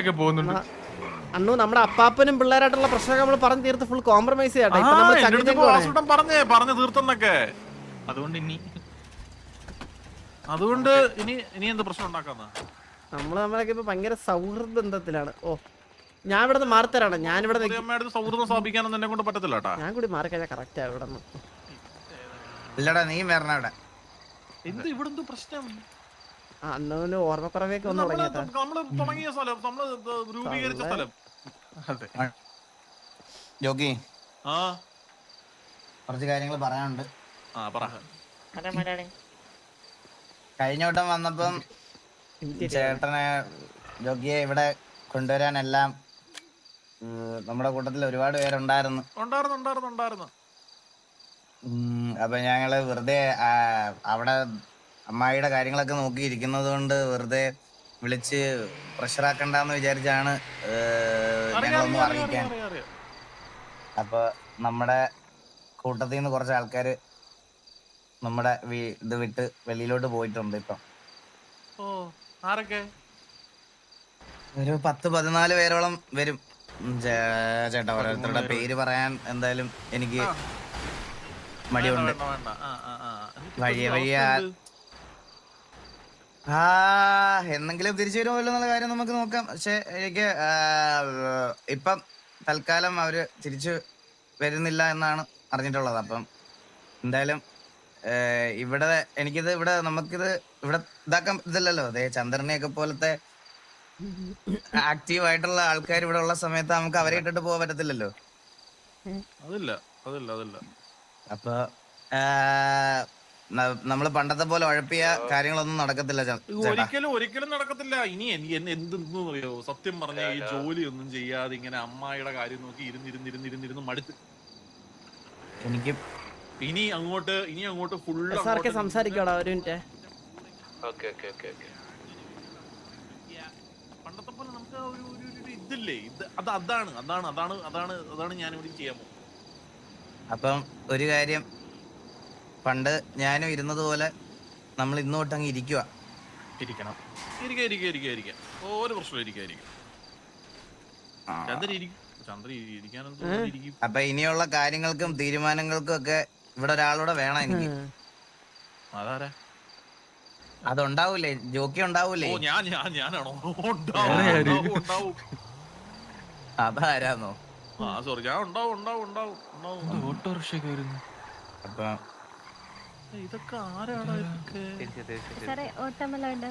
ഒക്കെ പോകുന്നുണ്ട്. അണ്ണു നമ്മുടെ അപ്പാപ്പനും പിള്ളേരായിട്ടുള്ള പ്രശ്നമൊക്കെ നമ്മൾ പറഞ്ഞു തീർത്ത് ഫുൾ കോംപ്രമൈസ് ചെയ്യട്ടെ. ഇപ്പൊ നമ്മൾ എന്റെ അടുത്ത് ചങ്ങ ഇപ്പൊ പറഞ്ഞേ പറഞ്ഞു തീർത്തെന്നൊക്കെ. അതുകൊണ്ട് ഇനി അതുകൊണ്ട് ഇനി ഇനി എന്ത് പ്രശ്നം ഉണ്ടാക്കാന്ന? നമ്മൾ നമ്മളൊക്കെ ഇപ്പൊ ഭയങ്കര സൗഹൃദ ബന്ധത്തിലാണ് ഓ ഞാൻ ഇവിടെ നിന്ന് മാറിത്തരാണ് ഞാൻ ഇവിടെ സൗഹൃദം സ്ഥാപിക്കാനൊന്നും എന്നെ കൊണ്ട് പറ്റത്തില്ല ഞാൻ കൂടി മാറിക്കഴിഞ്ഞാൽ കറക്റ്റ് ആണ് ഇവിടെ ഇല്ലടാ നീ വരണ ഇവിടെ എന്ത് ഇവിടെന്ത് പ്രശ്നം? അണ്ണുവിന് ഓർമ്മക്കുറവൊക്കെ തുടങ്ങിയതാ. നമ്മൾ തുടങ്ങിയ സ്ഥലം നമ്മൾ ഇത് രൂപീകരിച്ച സ്ഥലം. അതെ. ജോക്കി ആ. കുറച്ച് കാര്യങ്ങൾ പറയാനുണ്ട്. ആ പറ. കഴിഞ്ഞ വട്ടം വന്നപ്പം ചേട്ടനെ ജോക്കിയെ ഇവിടെ കൊണ്ടുവരാൻ എല്ലാം നമ്മുടെ കൂട്ടത്തിൽ ഒരുപാട് പേരുണ്ടായിരുന്നു. ഉണ്ടായിരുന്നു ഉണ്ടായിരുന്നു ഉണ്ടായിരുന്നു. അപ്പൊ ഞങ്ങൾ വെറുതെ അവിടെ അമ്മായിയുടെ കാര്യങ്ങളൊക്കെ നോക്കിയിരിക്കുന്നത് കൊണ്ട് വെറുതെ വിളിച്ച് പ്രഷറാക്കണ്ടെന്ന് വിചാരിച്ചാണ് ഞങ്ങളൊന്നും അറിയാം അറിയാം അറിയിക്കാൻ. അറിയാം അറിയാം അപ്പൊ നമ്മുടെ കൂട്ടത്തിൽ നിന്ന് കുറച്ച് ആൾക്കാര് നമ്മുടെ ഇത് വിട്ട് വെളിയിലോട്ട് പോയിട്ടുണ്ട് ഇപ്പം. ഓ ആരൊക്കെ? ഒരു പത്ത് പതിനാല് പേരോളം വരും. ചേട്ടാ ഓരോരുത്തരുടെ പേര് പറയാൻ എന്തായാലും എനിക്ക് മടിയുണ്ട്. വഴിയ വഴിയെ ആ- എന്നെങ്കിലും തിരിച്ചു വരുമല്ലോ എന്നുള്ള കാര്യം നമുക്ക് നോക്കാം. പക്ഷെ എനിക്ക് ഇപ്പം തൽക്കാലം അവർ തിരിച്ചു വരുന്നില്ല എന്നാണ് അറിഞ്ഞിട്ടുള്ളത്. അപ്പം എന്തായാലും ഇവിടെ എനിക്കിത് ഇവിടെ നമുക്കിത് ഇവിടെ ഇതാക്കാൻ ഇതല്ലല്ലോ. അതെ ചന്ദ്രനെയൊക്കെ പോലത്തെ ആക്റ്റീവ് ആയിട്ടുള്ള ആൾക്കാർ ഇവിടെ ഉള്ള സമയത്ത് നമുക്ക് അവരെ ഇട്ടിട്ട് പോകാൻ പറ്റത്തില്ലല്ലോ. അതില്ല അതില്ല അതില്ല. അപ്പൊ നമ്മൾ പണ്ടത്തെ പോലെ ഉഴപ്പിയ കാര്യങ്ങളൊന്നും നടക്കത്തില്ല ഒരിക്കലും ഒരിക്കലും നടക്കത്തില്ല. ഇനി എന്തെന്ന് അറിയോ സത്യം പറഞ്ഞ ഈ ജോലി ഒന്നും ചെയ്യാതെ ഇങ്ങനെ അമ്മായിയുടെ കാര്യം നോക്കി ഇരുന്നിരുന്നിരുന്നിരുന്നിരുന്ന് മടുത്ത്. എനിക്ക് ഇനി അങ്ങോട്ട് ഇനി അങ്ങോട്ട് കെ സംസാരിക്കോടാ ഒരു മിനിറ്റ്. പണ്ടത്തെ പോലെ നമുക്ക് ഒരു ഒരു- ഇതില്ലേ? ഇത് അത് അതാണ് അതാണ് അതാണ് അതാണ് അതാണ് ഞാൻ ഇവിടെ ചെയ്യാൻ പോകുന്നത്. അപ്പം ഒരു കാര്യം പണ്ട് ഞാനും ഇരുന്നത് പോലെ നമ്മൾ ഇന്ന് തൊട്ട് അങ്ങ് ഇരിക്കുക ഇരിക്കണം. ഇരിക്കാം ഇരിക്കാം ഇരിക്കാം ഇരിക്കാം. ഒരു പ്രശ്നം ഇരിക്കാം ഇരിക്കാം. ചന്ദ്രൻ ഇരിക്കും ചന്ദ്രൻ ഇരിക്കാനൊന്നും ഇരിക്കും. അപ്പൊ ഇനിയുള്ള കാര്യങ്ങൾക്കും തീരുമാനങ്ങൾക്കും ഒക്കെ ഇവിടെ ഒരാളൂടെ വേണം എനിക്ക്. അതാരാ? അതുണ്ടാവൂലേ? ജോക്കി ഉണ്ടാവൂലേ? ഓ ഞാൻ ഞാൻ ഞാനാണോ? ഉണ്ടാവും ഉണ്ടാവും, ഉണ്ടാവും. അതാരാന്നോ? ആ സോറി ഞാൻ ഉണ്ടാവും ഉണ്ടാവും ഉണ്ടാവും ഉണ്ടാവും. ഓട്ടോറിക്ഷയൊക്കെ വരുന്നു അപ്പൊ ഇതൊക്കെ ആരാടാ ഇതൊക്കെ? സാറേ ഓട്ടമല്ല ഉണ്ട്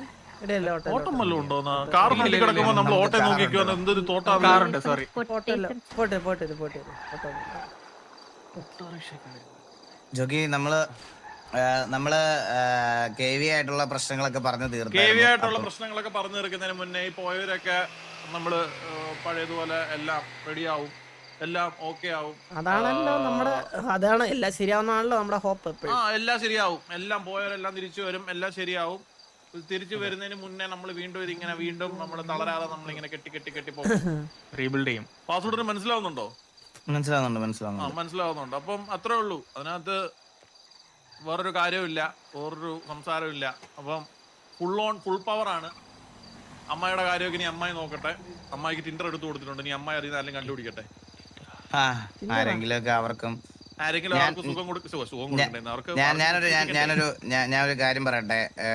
ഓട്ടോ വല്ലതും ഉണ്ടോന്നാ? കാർ ഫ്രണ്ടിൽ കിടക്കുമ്പോ നമ്മൾ ഓട്ടം നോക്കിക്കോ എന്തൊരു തോട്ടാണ് കാറുണ്ട് സോറി പോട്ടെ പോട്ടെ പോട്ടെ ജോക്കി നമ്മൾ നമ്മൾ കെ വി ആയിട്ടുള്ള പ്രശ്നങ്ങളൊക്കെ പറഞ്ഞു കെ വി ആയിട്ടുള്ള പ്രശ്നങ്ങളൊക്കെ പറഞ്ഞു തീർക്കുന്നതിന് മുന്നേ ഈ പോയവരൊക്കെ നമ്മൾ പഴയതുപോലെ എല്ലാം റെഡിയാവും എല്ലാം ഓക്കെ ആവും. അതാണല്ലോ നമ്മുടെ അതാണ് എല്ലാം ശരിയാവുന്നതാണല്ലോ നമ്മുടെ ഹോപ്പ് ആ എല്ലാം ശരിയാവും. എല്ലാം പോയവരെല്ലാം തിരിച്ചു വരും. എല്ലാം ശരിയാവും. തിരിച്ചു വരുന്നതിന് മുന്നേ നമ്മൾ വീണ്ടും ഇതിങ്ങനെ വീണ്ടും നമ്മൾ തളരാതെ നമ്മൾ ഇങ്ങനെ കെട്ടി കെട്ടി കെട്ടി പോകും. റീബിൽഡ് ചെയ്യും. പാസ്വേഡിന് മനസ്സിലാവുന്നുണ്ടോ? മനസ്സിലാവുന്നുണ്ട് ആ മനസ്സിലാവുന്നുണ്ട്. മനസ്സിലാവുന്നുണ്ട് അപ്പം അത്രേ ഉള്ളൂ. അതിനകത്ത് വേറൊരു കാര്യമില്ല വേറൊരു സംസാരമില്ല അപ്പം ഫുൾ ഓൺ ഫുൾ പവർ ആണ്. അമ്മായിയുടെ കാര്യമൊക്കെ ഇനി അമ്മായി നോക്കട്ടെ. അമ്മായിക്ക് ടിൻഡർ എടുത്തു കൊടുത്തിട്ടുണ്ട്. ഇനി അമ്മായി അറിയുന്ന ആരെങ്കിലും കണ്ടുപിടിക്കട്ടെ. ആരെങ്കിലും ഒക്കെ അവർക്കും ആരെങ്കിലും അവർക്ക് സുഖം കൊടുക്ക സുഖം സുഖം കൊടുക്കണ്ടേ അവർക്ക് ഞാൻ ഞാനൊരു ഞാൻ ഞാനൊരു ഞാൻ ഞാനൊരു കാര്യം പറയട്ടെ ഏ,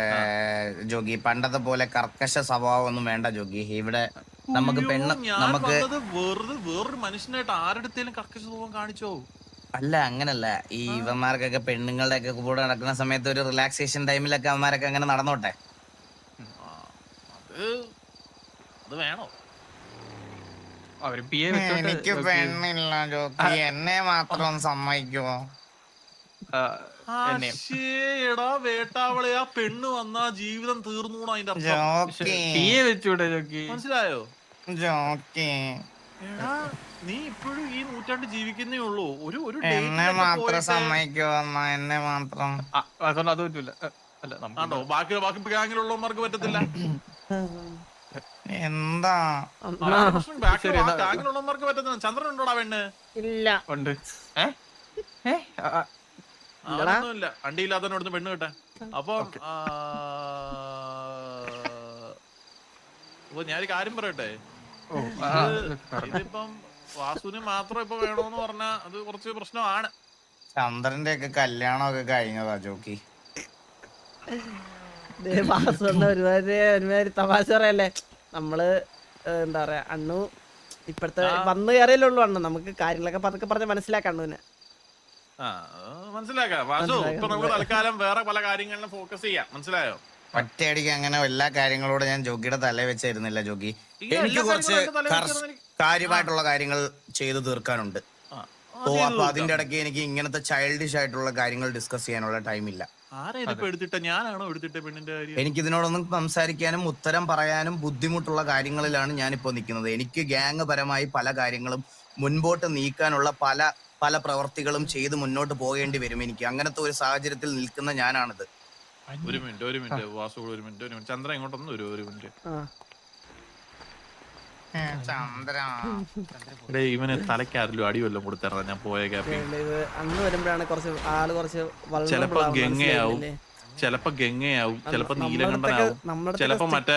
ജോഗി പണ്ടത്തെ പോലെ കർക്കശ സ്വഭാവം ഒന്നും വേണ്ട ജോഗി. ഇവിടെ നമുക്ക് അയ്യോ, പെണ്ണ് ഞാൻ നമുക്ക് വന്നത് വെറുതെ വേറൊരു മനുഷ്യനായിട്ട് ആരുടെത്തേലും കർക്കശ സ്വഭാവം കാണിച്ചോ? അല്ല അങ്ങനല്ല. ഈ ഇവന്മാർക്കൊക്കെ പെണ്ണുങ്ങളുടെ ഒക്കെ കൂടെ നടക്കുന്ന സമയത്ത് ഒരു റിലാക്സേഷൻ ടൈമിലൊക്കെ അവന്മാരൊക്കെ അങ്ങനെ നടന്നോട്ടെ? ആ, അത് അത് വേണോ. അവർ പി എ എനിക്ക് പെണ്ണില്ല ജോക്കി. എന്നെ മാത്രം സമ്മതിക്കുമോ എടാ വേട്ടാവളെ ആ പെണ്ണ് വന്നാ ജീവിതം തീർന്നു അതിന്റെ അർത്ഥം. മനസ്സിലായോ? നീ ഇപ്പോഴും ഈ നൂറ്റാണ്ട് ജീവിക്കുന്നേ ഉള്ളൂ. ഒരു ഒരു എന്നെ മാത്രം സമ്മതിക്കോ സമ്മതിക്കുമോ എന്നാ എന്നെ മാത്രം? അതുകൊണ്ട് അത് പറ്റൂല. അല്ല ബാക്കി ബാക്കി ഗാങ്ങിലുള്ളവന്മാർക്ക് പറ്റത്തില്ല? എന്താ? ഗ്യാങ്ങിലുള്ളവന്മാർക്ക് പറ്റുന്ന ചന്ദ്രൻ ഉണ്ടോടാ പെണ്ണ്? ഇല്ല. ഉണ്ട്. ഏ? വണ്ടി വണ്ടിയില്ലാത്തവനോട് പെണ്ണ് കിട്ടാൻ. അപ്പൊ അപ്പൊ ഞാനൊരു കാര്യം പറയട്ടെ? ഓ ഇതിപ്പം വാസുവിന് മാത്രം ഇപ്പൊ വേണോന്ന് പറഞ്ഞാ അത് കുറച്ച് പ്രശ്നമാണ്. ചന്ദ്രന്റെ ഒക്കെ കല്യാണമൊക്കെ കഴിഞ്ഞതാ ജോക്കി. ഒരുമാതിരി ഒരുമാതിരി തമാശ പറയല്ലേ? നമ്മൾ എന്താ പറയാ അണ്ണു ഇപ്പഴത്തെ വന്ന് കയറിയല്ലേ ഉള്ളൂ അണ്ണു. നമുക്ക് കാര്യങ്ങളൊക്കെ പതുക്കെ പറഞ്ഞ് മനസ്സിലാക്കാം അണ്ണുവിനെ. ആ മനസ്സിലാക്കാം. വാസു ഇപ്പൊ നമുക്ക് തൽക്കാലം വേറെ പല കാര്യങ്ങളിലും ഫോക്കസ് ചെയ്യാം. മനസ്സിലായോ? ഒറ്റയടിക്ക് അങ്ങനെ എല്ലാ കാര്യങ്ങളോടും ഞാൻ ജോഗിയുടെ തലേ വെച്ചായിരുന്നില്ല ജോഗി. എനിക്ക് കുറച്ച് കാര്യമായിട്ടുള്ള കാര്യങ്ങൾ ചെയ്തു തീർക്കാനുണ്ട്. ഓ അപ്പൊ അതിന്റെ ഇടയ്ക്ക് എനിക്ക് ഇങ്ങനത്തെ ചൈൽഡിഷ് ആയിട്ടുള്ള കാര്യങ്ങൾ ഡിസ്കസ് ചെയ്യാനുള്ള ടൈമില്ല ആരാ ഇതിപ്പോ എടുത്തിട്ട? ഞാനാണോ എടുത്തിട്ട പെണ്ണിന്റെ കാര്യം? എനിക്ക് ഇതിനോടൊന്നും സംസാരിക്കാനും ഉത്തരം പറയാനും ബുദ്ധിമുട്ടുള്ള കാര്യങ്ങളിലാണ് ഞാനിപ്പോ നിൽക്കുന്നത്. എനിക്ക് ഗ്യാങ് പരമായി പല കാര്യങ്ങളും മുൻപോട്ട് നീക്കാനുള്ള പല പല പ്രവർത്തികളും ചെയ്ത് മുന്നോട്ട് പോകേണ്ടി വരും എനിക്ക്. അങ്ങനത്തെ ഒരു സാഹചര്യത്തിൽ നിൽക്കുന്ന ഞാനാണിത്. ഒരു മിനിറ്റ് ഒരു മിനിറ്റ്. ഒരു മിനിറ്റ് ഒരു മിനിറ്റ്. ചന്ദ്രൻ ഇങ്ങോട്ടൊന്നും ഒരു ഒരു മിനിറ്റ്. ആ ചന്ദ്ര. ഡേ ഇവന് അടി വല്ലതും കൊടുത്തറ ഞാൻ പോയ അന്ന് വരുമ്പോഴാണ് കുറച്ച് ആൾ കുറച്ച് ചിലപ്പോ ഗംഗയാവും? ചിലപ്പോ ഗംഗയാവും ചിലപ്പോ നീലകണ്ഠനാവും. ചിലപ്പോ മറ്റേ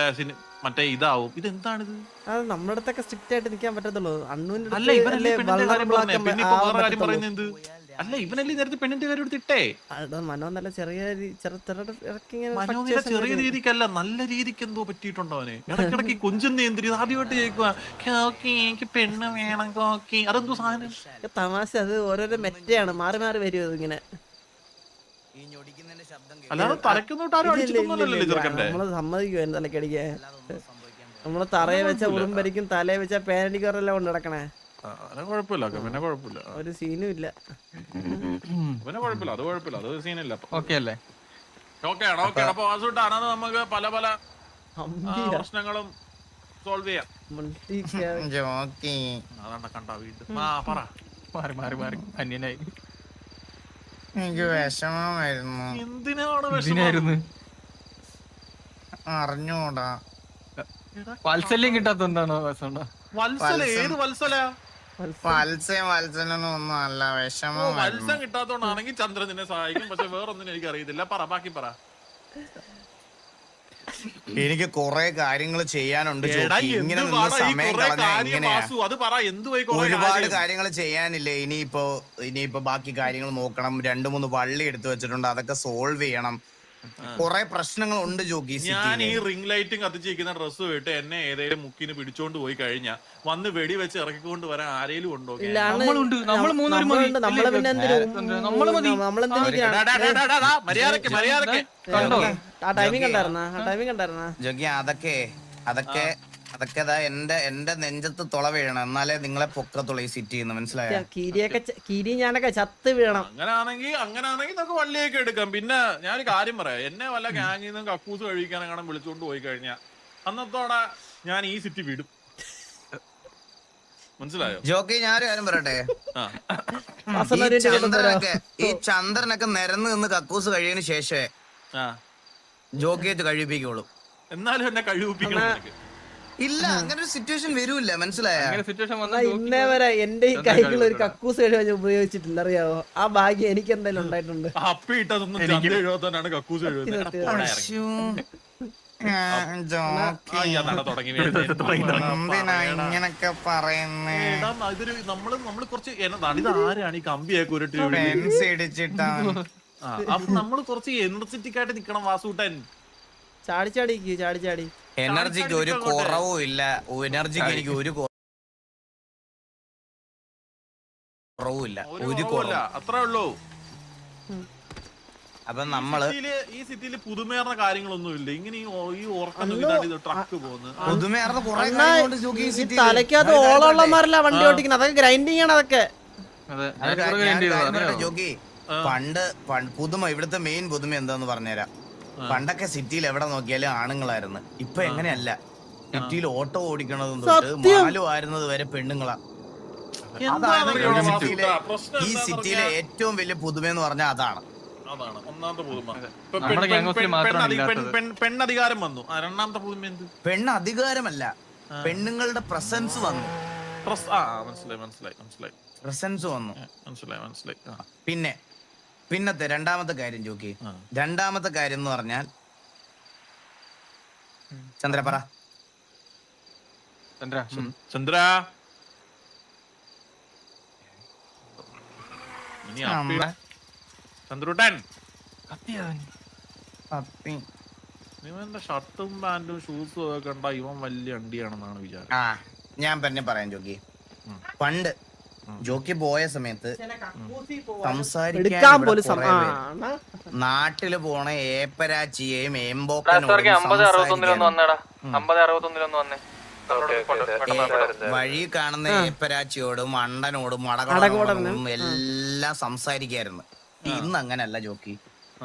മറ്റേ ഇതാവും. ഇത് എന്താണിത് നമ്മുടെ അടുത്തൊക്കെ സ്ട്രിക്റ്റ് ആയിട്ട് നിൽക്കാൻ പറ്റത്തുള്ളൂ. അണ്ണൂന്റെ അല്ല പിന്നെ കാര്യം പറയുന്നത് എന്ത്? അല്ല ഇവനല്ലേ നേരത്തെ പെണ്ണിന്റെ കാര്യം എടുത്തിട്ടേ മനോ നല്ല ചെറിയ ഇറക്കി മനോനില ചെറിയ രീതിക്കല്ല നല്ല രീതിക്ക് എന്തോ പറ്റിയിട്ടുണ്ടോ അവന്? ഇടക്കിടക്ക് കൊഞ്ചുന്ന എന്തിരി ആദ്യമായിട്ട് ചോദിക്കുക "കോക്കി, എനിക്ക് പെണ്ണ് വേണം കോക്കി. അതെന്തോ സാധനം? തമാശ അത് ഓരോരോ മെറ്റയാണ് മാറി മാറി വരുമോ ഇങ്ങനെ ഈ ഞൊടിക്കുന്നതിന്റെ ശബ്ദം അല്ലാതെ തലക്കുന്നോട്ട് ആരും അടിച്ചിട്ടൊന്നുമല്ലല്ലോ ചെറുക്കന്റെ നമ്മൾ സമ്മതിക്കുവായിരുന്നു തലക്കടിക്കാൻ നമ്മൾ തറയെ വെച്ച ഉറുമ്പരിക്കും തലയെ വെച്ച പേരടിക്കാറെല്ലാം കൊണ്ട് നടക്കണേ. അത് കുഴപ്പമില്ല. പിന്നെ കുഴപ്പമില്ല. ഒരു സീനും ഇല്ല. പിന്നെ കുഴപ്പമില്ല. അത് കുഴപ്പമില്ല. അത് സീനില്ല ഓക്കെ അല്ലേ? ഓക്കെ ആണ് ഓക്കെ അപ്പൊ വാസുട്ടാണ് നമുക്ക് പല പല പ്രശ്നങ്ങളും സോൾവ് ചെയ്യാം. കണ്ട വീണ്ടും. ആ പറ. മാറി മാറി മാറി. അന്യനായി. എനിക്ക് വിഷമമായിരുന്നു. എന്തിനാണ് ഇതിനായിരുന്നു അറിഞ്ഞൂടാ. വാത്സല്യം കിട്ടാത്തോണ്ടാണോ വസണ്ട വത്സല? ഏത് വത്സല? വത്സയം വത്സനൊന്നും ഒന്നും അല്ല. ഓ, മത്സ്യം കിട്ടാത്തോണ്ടാണെങ്കിൽ ചന്ദ്രൻ നിന്നെ സഹായിക്കും. പക്ഷെ വേറൊന്നും എനിക്ക് അറിയത്തില്ല പറ ബാക്കി പറ. എനിക്ക് കൊറേ കാര്യങ്ങൾ ചെയ്യാനുണ്ട് ഇങ്ങനെ ഒരുപാട് കാര്യം? കാര്യങ്ങൾ ചെയ്യാനില്ലേ? ഇനിയിപ്പോ ഇനിയിപ്പോ ബാക്കി കാര്യങ്ങൾ നോക്കണം. രണ്ടു മൂന്ന് വള്ളി എടുത്തു വെച്ചിട്ടുണ്ട്. അതൊക്കെ സോൾവ് ചെയ്യണം. കുറെ പ്രശ്നങ്ങൾ ഉണ്ട് ജോക്കി ഞാൻ ഈ റിംഗ് ലൈറ്റും കത്തിച്ചിരിക്കുന്ന ഡ്രസ്സ് പോയിട്ട് എന്നെ ഏതെങ്കിലും മുക്കിന് പിടിച്ചോണ്ട് പോയി കഴിഞ്ഞാ വന്ന് വെടി വെച്ച് ഇറക്കിക്കൊണ്ട് വരാൻ ആരെങ്കിലും ഉണ്ടോ ജോക്കി അതൊക്കെ അതൊക്കെ അതൊക്കെ ദാ എന്റെ എന്റെ നെഞ്ചത്ത് തുള വീഴണം. എന്നാലേ നിങ്ങളെ പൊക്കത്തുള്ള ഈ സിറ്റി എന്ന് മനസ്സിലായ? കീരിയൊക്കെ കീരി ഞാനൊക്കെ ചത്ത് വീഴണം അങ്ങനാണെങ്കിൽ അങ്ങനാണെങ്കിൽ നമുക്ക് വള്ളിയൊക്കെ എടുക്കാം. പിന്നെ ഞാനൊരു കാര്യം പറയാം. എന്നെ വല്ല ഗാങ്ങിൽ നിന്നും കക്കൂസ് കഴിക്കാൻ വിളിച്ചുകൊണ്ട് പോയി കഴിഞ്ഞാ അന്നത്തോടെ ഞാൻ ഈ സിറ്റി വിടും. മനസ്സിലായോ? ജോക്കി ഞാനൊരു കാര്യം പറയട്ടെ? ഈ ചന്ദ്രനൊക്കെ ഈ ചന്ദ്രനൊക്കെ നിരന്ന് നിന്ന് കക്കൂസ് കഴിയതിനു ശേഷമേ ആ. ജോക്കിയായിട്ട് കഴിപ്പിക്കുള്ളൂ. എന്നാലും എന്നെ കഴിവിപ്പിക്കണം. ഇല്ല അങ്ങനെ ഒരു സിറ്റുവേഷൻ വരൂല്ല മനസ്സിലായ? അങ്ങനെ സിറ്റുവേഷൻ വന്നാൽ ഇന്നേ വരെ എന്റെ ഈ കൈകൾ ഒരു കക്കൂസ് കഴിവ് ഉപയോഗിച്ചിട്ടുണ്ട് അറിയാവോ? ആ ഭാഗ്യം എനിക്ക് എന്തായാലും ഉണ്ടായിട്ടുണ്ട്. അപ്പി ഇട്ടതൊന്നും ചന്ത എഴുപത്താനാണ് കക്കൂസ് എന്തിനാ ഇങ്ങനൊക്കെ പറയുന്നേ? ഇതൊരു നമ്മൾ നമ്മൾ കുറച്ച് എന്നതാണ് ഇത് ആരാണ് ഈ കമ്പിയൊക്കെ ഉരുട്ടി പെൻസ് ഇടിച്ചിട്ടാ ആ, അപ്പൊ നമ്മൾ കുറച്ച് എനർജറ്റിക് ആയിട്ട് നിക്കണം വാസൂട്ടൻ. ചാടി ചാടി ചാടി ചാടി. എനർജിക്ക് ഒരു കുറവും ഇല്ല. എനർജിക്ക് എനിക്ക് ഒരു കുറവുമില്ല ഒരു കുറവില്ല അത്രേ ഉള്ളൂ. അപ്പൊ നമ്മൾ ഈ സിറ്റിയിൽ പുതുമേറുന്ന കാര്യങ്ങളൊന്നും ഇല്ല. ഇങ്ങനെ ഈ ഓ- ഈ ഉറക്കം നോക്കിയിട്ടാണ് ഇത് ട്രക്ക് പോകുന്നത് പുതുമയാർന്ന കുറെ അണ്ണാ, ജോക്കി ഈ ഈ സിറ്റിയിൽ. തലയ്ക്കകത്ത് ഓളമുള്ളമാരല്ല വണ്ടി ഓടിക്കുന്നത്? അതൊക്കെ ഗ്രൈൻഡിങ് ആണ് അതൊക്കെ? ജോക്കി പണ്ട് പണ്ട് പുതുമ ഇവിടുത്തെ മെയിൻ പുതുമ എന്താന്ന് പറഞ്ഞുതരാം. പണ്ടൊക്കെ സിറ്റിയിൽ എവിടെ നോക്കിയാലും ആണുങ്ങളായിരുന്നു. ഇപ്പൊ എങ്ങനെയല്ല? സിറ്റിയിൽ ഓട്ടോ ഓടിക്കണതും തൊട്ട് സത്യം. മാലു ആയിരുന്നത് വരെ പെണ്ണുങ്ങളാ. ഈ സിറ്റിയിലെ ഈ സിറ്റിയിലെ ഏറ്റവും വലിയ പുതുമ എന്ന് പറഞ്ഞാൽ അതാണ്. അതാണ്. ഒന്നാമത്തെ പുതുമ. ഇപ്പൊ നമ്മുടെ പെൺ- gang of പെൺ- ൽ മാത്രമാണ് പെണ്ണധി- പെൺ- ഇല്ലാത്തത്. പെൺ- പെണ്ണധികാരം വന്നു. ആ രണ്ടാമത്തെ പുതുമ എന്ത്? പെണ്ണ് അധികാരമല്ല പെണ്ണുങ്ങളുടെ പ്രസൻസ് വന്നു. പ്രസ് ആ ആ, മനസ്സിലായി മനസ്സിലായി മനസ്സിലായി. പ്രസൻസ് വന്നു. മനസ്സിലായി മനസ്സിലായി. ആ. പിന്നെ പിന്നത്തെ രണ്ടാമത്തെ കാര്യം ജോക്കി. രണ്ടാമത്തെ കാര്യം എന്ന് പറഞ്ഞാൽ ചന്ദ്ര പറ. ചന്ദ്ര ചന്ദ്ര. ചന്ദ്രുട്ടൻ. ഇവന്റെ ഷർട്ടും പാന്റും ഷൂസും ഒക്കെ കണ്ട ഇവൻ വലിയ അണ്ടിയാണെന്നാണ് വിചാരം. ആ ഞാൻ തന്നെ പറയാൻ ജോക്കി. പണ്ട് ജോക്കി പോയ സമയത്ത് സംസാരിക്കാൻ ഇവിടെ കുറേ പേര്. നാട്ടിൽ പോണ ഏപ്പരാച്ചിയെയും വഴി കാണുന്ന ഏപ്പരാച്ചിയോടും അണ്ടനോടും അടകടകോടും എല്ലാം സംസാരിക്കായിരുന്നു. ഇന്ന് അങ്ങനല്ല ജോക്കി.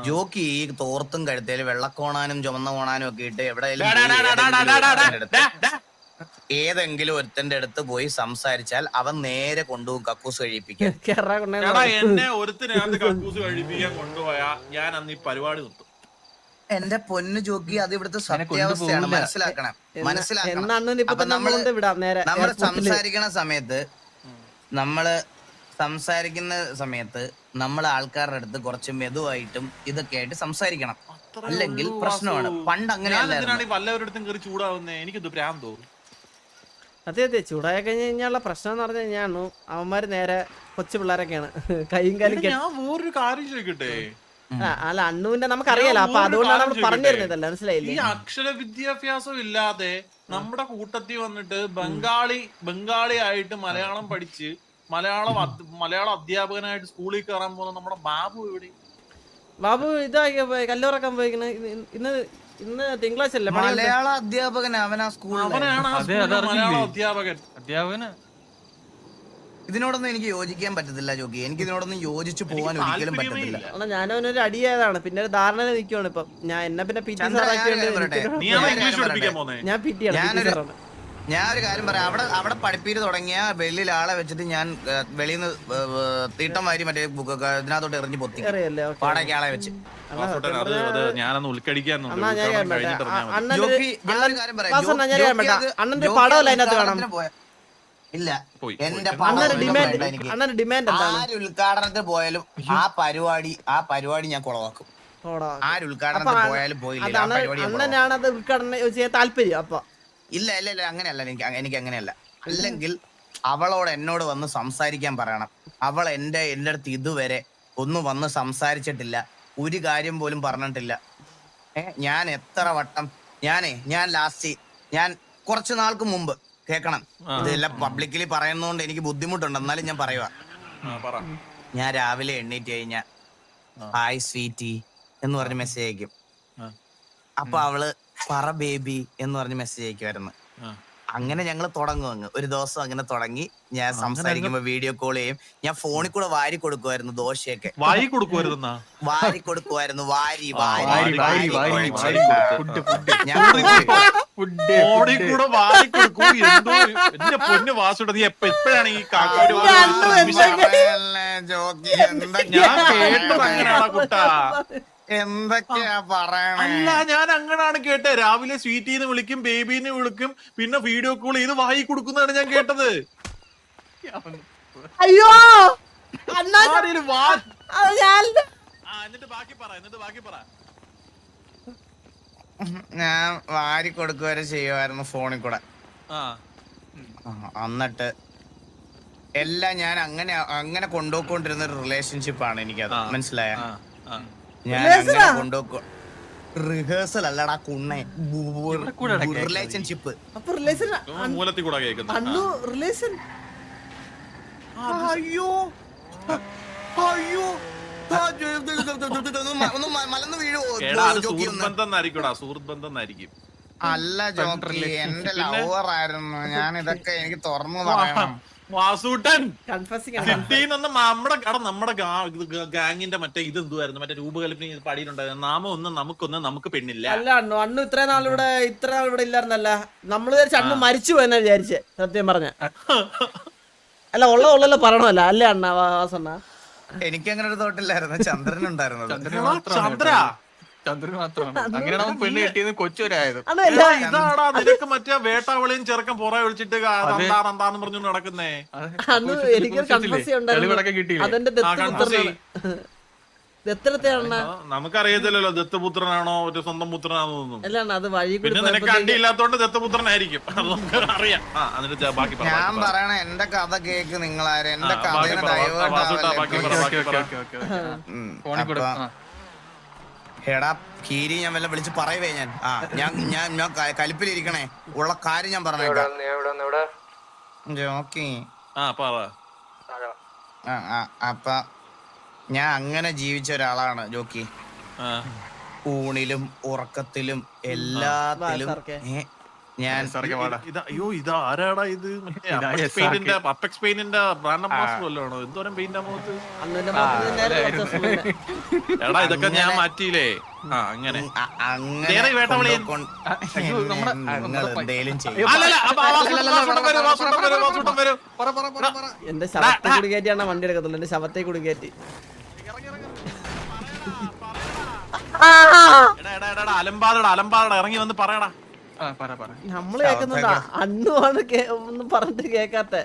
ജോക്കി ഈ തോർത്തും കഴുത്തേൽ വെള്ളക്കോണാനും ചുമന്ന കോണാനും ഒക്കെ ഇട്ട് എവിടെയെങ്കിലും പോയി ഏതെങ്കിലും ഒരുത്തന്റെ അടുത്ത് ഏതെങ്കിലും ഒരുത്തന്റെ അടുത്ത് പോയി സംസാരിച്ചാൽ അവൻ നേരെ കൊണ്ടുപോകും കക്കൂസ് കഴിപ്പിക്കാൻ. എടാ എന്നെ ഒരുത്തിനകത്ത് കക്കൂസ് കഴിപ്പിക്കാൻ കൊണ്ടുപോയാ ഞാൻ അന്ന് ഈ പരിപാടി നിർത്തും. എന്റെ പൊന്നു ജോക്കി അത് ഇവിടുത്തെ സത്യാവസ്ഥയാണ്. മനസ്സിലാക്കണം. മനസ്സിലാക്കണം. അപ്പൊ നമ്മൾ നമ്മൾ. സംസാരിക്കണ സമയത്ത് നമ്മൾ സംസാരിക്കുന്ന സമയത്ത് നമ്മൾ ആൾക്കാരുടെ അടുത്ത് കുറച്ച് മെതുവായിട്ടും ഇതൊക്കെ ആയിട്ട് സംസാരിക്കണം. അല്ലെങ്കിൽ പ്രശ്നമാണ്. പണ്ട് എന്തിനാണ് വല്ലവരുടെ കയറി ചൂടാവുന്നേ? എനിക്കിത് ഭ്രാന്തോ അതെ അതെ. ചൂടായി കഴിഞ്ഞ് കഴിഞ്ഞാലുള്ള പ്രശ്നം എന്ന് പറഞ്ഞു കഴിഞ്ഞാണ് അവന്മാര് നേരെ കൊച്ചു പിള്ളേരൊക്കെയാണ്. കൈയും കാലും കെട്ടി ഞാൻ വേറൊരു കാര്യം ചോദിക്കട്ടെ? ആ, അല്ല അണ്ണുവിന്റെ നമുക്കറിയാലോ അപ്പൊ ഞാൻ അതുകൊണ്ടാണ് നമ്മൾ പറഞ്ഞു തരുന്നത് മനസ്സിലായില്ല? ഈ മനസ്സിലായില്ലേ അക്ഷര വിദ്യാഭ്യാസം ഇല്ലാതെ നമ്മുടെ കൂട്ടത്തിൽ വന്നിട്ട് ബംഗാളി ബംഗാളി ആയിട്ട് മലയാളം പഠിച്ച് മലയാളം മലയാള മലയാളം അധ്യാപകനായിട്ട് സ്കൂളിൽ കയറാൻ പോകുന്ന നമ്മുടെ ബാബു എവിടെ ബാബു ഇതാ കല്ലുറക്കാൻ പോയിക്കണ. ഇന്ന് ഇന്ന് തിങ്കളാഴ്ച അല്ലേ. മലയാള അധ്യാപകൻ അവനാ സ്കൂളിൽ അവനാണ് ആ അധ്യാപകൻ. അധ്യാപകന്? ഇതിനോടൊന്നും എനിക്ക് യോജിക്കാൻ പറ്റത്തില്ല ജോക്കി. എനിക്ക് ഇതിനോടൊന്നും യോജിച്ചു പോകാൻ ഒരിക്കലും പറ്റത്തില്ല. ഞാൻ അവനൊരു ഞാനവനൊരു അടിയായതാണ്. പിന്നെ ഒരു ധാരണ നിൽക്കുകയാണ് ഇപ്പൊ. ഞാൻ എന്നെ പിന്നെ പിറ്റി ഞാൻ പിറ്റിയാണ് ഞാൻ ഒരു കാര്യം പറയാം. അവിടെ അവിടെ പഠിപ്പീര് തുടങ്ങിയ വെളിയിൽ ആളെ വെച്ചിട്ട് ഞാൻ വെളിയിൽ നിന്ന് തീട്ടം വാരി മറ്റേ ഇതിനകത്തോട്ട് എറിഞ്ഞ് പൊത്തി. പാടയ്ക്ക് ആളെ വെച്ച്. ഞാനൊന്ന് അണ്ണന്റെ പടമല്ല അതിനകത്ത്. ഉദ്ഘാടനത്തിന് ഇല്ല. എന്റെ ഡിമാൻഡ് ആര് പോയാലും ആ പരിപാടി ആ പരിപാടി ഞാൻ കുളവാക്കും. ഓടാ. ആര് ഉദ്ഘാടനത്തിന് പോയാലും പോയില്ല. അണ്ണനാണ് അത് ഉദ്ഘാടനം ചെയ്യാൻ താല്പര്യം. അപ്പൊ ഇല്ല ഇല്ല ഇല്ല അങ്ങനെയല്ല എനിക്ക് എനിക്ക് അങ്ങനെയല്ല. അല്ലെങ്കിൽ അവളോട് എന്നോട് വന്ന് സംസാരിക്കാൻ പറയണം. അവൾ എന്റെ എന്റെ അടുത്ത് ഇതുവരെ ഒന്നും വന്ന് സംസാരിച്ചിട്ടില്ല. ഒരു കാര്യം പോലും പറഞ്ഞിട്ടില്ല. ഞാൻ എത്ര വട്ടം ഞാനേ ഞാൻ ലാസ്റ്റ് ഞാൻ കുറച്ചു നാൾക്ക് മുമ്പ് കേക്കണം ഇതെല്ലാം പബ്ലിക്കലി പറയുന്നതുകൊണ്ട് എനിക്ക് ബുദ്ധിമുട്ടുണ്ട്. എന്നാലും ഞാൻ പറയുക പറ. ഞാൻ രാവിലെ എണ്ണീറ്റ് കഴിഞ്ഞാ ഹായ് സ്വീറ്റി എന്ന് പറഞ്ഞ് മെസ്സേജ് അയക്കും. അപ്പൊ അവൾ പറ ബേബി എന്ന് പറഞ്ഞ് മെസ്സേജ് അയക്കുമായിരുന്നു അങ്ങനെ ഞങ്ങൾ തുടങ്ങും അങ്ങ്. ഒരു ദിവസം അങ്ങനെ തുടങ്ങി. ഞാൻ സംസാരിക്കുമ്പോ വീഡിയോ കോൾ ചെയ്യും. ഞാൻ ഫോണിൽ കൂടെ വാരി കൊടുക്കുമായിരുന്നു ദോശയൊക്കെ. വായി കൊടുക്കുമായിരുന്നാ വാരി കൊടുക്കുമായിരുന്നു വാരി വാരി വാരി, വാരി, വാരി വാരി, വാരി വാരി ഞാൻ കേട്ടത് അങ്ങനെയാണോ കുട്ടാ. എന്തൊക്കെയാ പറയണേ? അല്ല ഞാൻ അങ്ങനാണ് കേട്ടെ രാവിലെ സ്വീറ്റിന്ന് വിളിക്കും ബേബീന്ന് വിളിക്കും പിന്നെ വീഡിയോ കോൾ ചെയ്ത് വായി കൊടുക്കുന്നതാണ് ഞാൻ കേട്ടത്. അയ്യോ! ആരേലും വാ- അത് ഞാൻ ആ, എന്നിട്ട് ബാക്കി പറ എന്നിട്ട് ബാക്കി പറ. ഞാൻ വാരി കൊടുക്കുവരെ ചെയ്യുമായിരുന്നു ഫോണിൽ കൂടെ. ആ. ആ, എന്നിട്ട് എല്ലാം ഞാൻ അങ്ങനെ അങ്ങനെ കൊണ്ടുപോയിക്കൊണ്ടിരുന്ന ഒരു റിലേഷൻഷിപ്പ് ആണ് എനിക്കത്. ആ. മനസ്സിലായ? ആ, ആ. റിഹേഴ്സൽ അല്ലടാ കുണ്ണേ. റിലേഷൻഷിപ്പ് അപ്പൊ റിലേഷൻ ഇവൻ മൂലത്തിൽ കൂടെ കേൾക്കുന്നു. അണ്ണു റിലേഷൻ അയ്യോ. അയ്യോ. ഒന്ന് മലന്ന് വീഴുവോ സുഹൃത്ത് ബന്ധം സുഹൃത്ത് ബന്ധം എന്നായിരിക്കും. അല്ല ജോക്കി എന്റെ ലവർ ആയിരുന്നു. ഞാൻ ഇതൊക്കെ എനിക്ക് തുറന്നു പറയണം. വാസൂട്ടൻ കൺഫസിങ് സിറ്റിയിൽ നിന്ന് നമ്മുടെ കട നമ്മുടെ ഗാങ്ങിന്റെ മറ്റേ ഇത് എന്തുവായിരുന്നു? മറ്റേ രൂപകൽപ്പന പാടിയിട്ടുണ്ടായിരുന്നു നാമം ഒന്നും നമുക്കൊന്നും നമുക്ക് പെണ്ണില്ല അല്ല അണ്ണു അണ്ണു ഇത്ര നാളിവിടെ ഇത്ര നാൾ ഇവിടെ ഇല്ലായിരുന്നല്ല. നമ്മൾ വിചാരിച്ച അണ്ണു മരിച്ചു പോയെന്നാ വിചാരിച്ചേ സത്യം പറഞ്ഞ. അല്ല ഉള്ള ഉള്ളല്ലോ പറയണമല്ല. അല്ലേ അണ്ണ വാസണ്ണ? എനിക്ക് അങ്ങനെ ഒരു തോട്ടില്ലായിരുന്നു ചന്ദ്രൻ ഉണ്ടായിരുന്നത്. ചന്ദ്രന് ചന്ദ്ര. കേട്ടോ. ചന്ദ്രന് മാത്രമാണ് അങ്ങനെയാണ് അവൻ പെണ്ണ് കിട്ടിയത് കൊച്ചുവരായത് എടാ, ഇതാടാ നിനക്ക് മറ്റേ വേട്ടാവളിയും ചെറുക്കൻ പുറകെ ഒഴിച്ചിട്ട് അതെന്താ എന്താന്ന് പറഞ്ഞു നടക്കുന്നേ. അന്ന് എനിക്കൊരു ഉണ്ടായിരുന്നു. തെളിവടക്കം കിട്ടിയില്ലേ? അതെന്റെ ആ ആ, നമുക്കറിയത്തില്ലല്ലോ ദത്തപുത്രനാണോ ഒരു സ്വന്തം പുത്രനാണോ ഒന്നും അല്ല അണ്ണാ അത് വഴി കൂടി പിന്നെ നിനക്ക് പോയപ്പോഴത്തേക്ക് അണ്ടിയില്ലാത്തോണ്ട് ദത്തപുത്രനായിരിക്കും അത് നമുക്ക് അറിയാം. ആ എന്നിട്ട് ബാക്കി പറ, ഞാൻ ബാക്കി പറ. പറയണ എന്റെ കഥ കേക്ക് നിങ്ങളാരും. എന്റെ ആ, ബാക്കി കഥയെ പറ, divert വാസുട്ടാ, ബാക്കി പറ, പറ. ഫോണിൽ കൂടെ ആ. എടാ കീരി ഞാൻ വല്ല വിളിച്ച് പറയുവേ ഞാൻ. ആ ഞാൻ ഞാൻ ഞാൻ ക- കലിപ്പിലിരിക്കണേ. ഉള്ള കാര്യം ഞാൻ പറഞ്ഞേക്കാം. ഓക്കേ ആ പറ ആ, ആ, അപ്പൊ ഞാൻ അങ്ങനെ ജീവിച്ച ഒരാളാണ് ജോക്കി. ആ. ഊണിലും ഉറക്കത്തിലും എല്ലാത്തിലും ഏ, ഞാൻ അയ്യോ ഇതാ ആരാടാ ഇത്. പെയിന്റിന്റെ അപ്പെക്സ് പെയിന്റിന്റെ ബ്രാൻഡ് അംബാസിഡർ എന്തോരം പെയിന്റ് എടാ ഇതൊക്കെ ഞാൻ മാറ്റിയില്ലേ? ആ അങ്ങനെ. അ- അങ്ങനെ നേരെ വേട്ടവിളിയൻ. അയ്യോ, നമ്മുടെ- നമ്മുടെ- എന്തേലും ചെയ്യും. അല്ലല്ല അപ്പൊ ആ വാസുട്ടൻ വാസുട്ടൻ വരൂ വാസുട്ടൻ വരൂ വാസുട്ടൻ വരൂ പറ പറ. പറ പറ എന്റെ ശവത്തെ കൂടി കയറ്റിയാണ് വണ്ടി എടുക്കത്തുള്ളൂ എന്റെ ശവത്തെ കൂടി കയറ്റി. എടാ എടാ എടാ അലമ്പാതടാ അലമ്പാതടാ ഇറങ്ങി വന്ന് പറയടാ. നമ്മൾ കേക്കുന്നുണ്ടാ അണ്ണുമാണ് കേ- ഒന്നും പറഞ്ഞിട്ട് കേക്കാത്ത